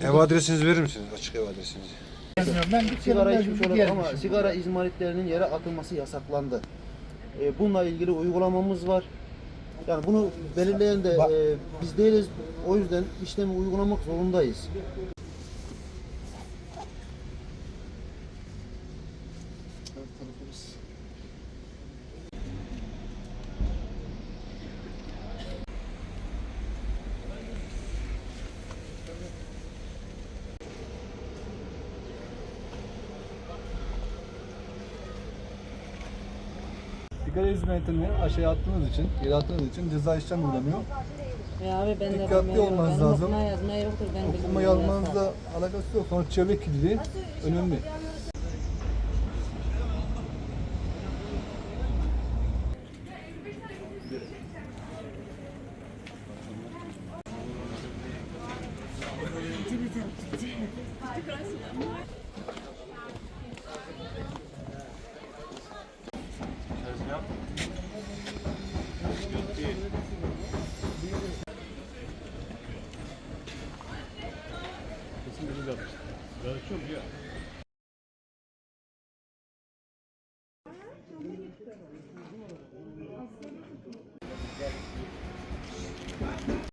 Ev adresinizi verir misiniz? Açık ev adresinizi. Ben Sigara bir içmiş olabilir ama sigara izmaritlerinin yere atılması yasaklandı. E, bununla ilgili uygulamamız var. Yani bunu belirleyen de e, biz değiliz. O yüzden işlemi uygulamak zorundayız. Kara hizmetini aşağıya attığınız için, geri attığınız için ceza işlem uygulanıyor. Ya abi ben Dikkatli bilmiyorum. olmanız Ben lazım. Okuma yazma yoktur ben. Okuma yazmanızla alakası yok. Sonra çevre kirliliği önemli. Thank you. güzel. Böyle çok ya.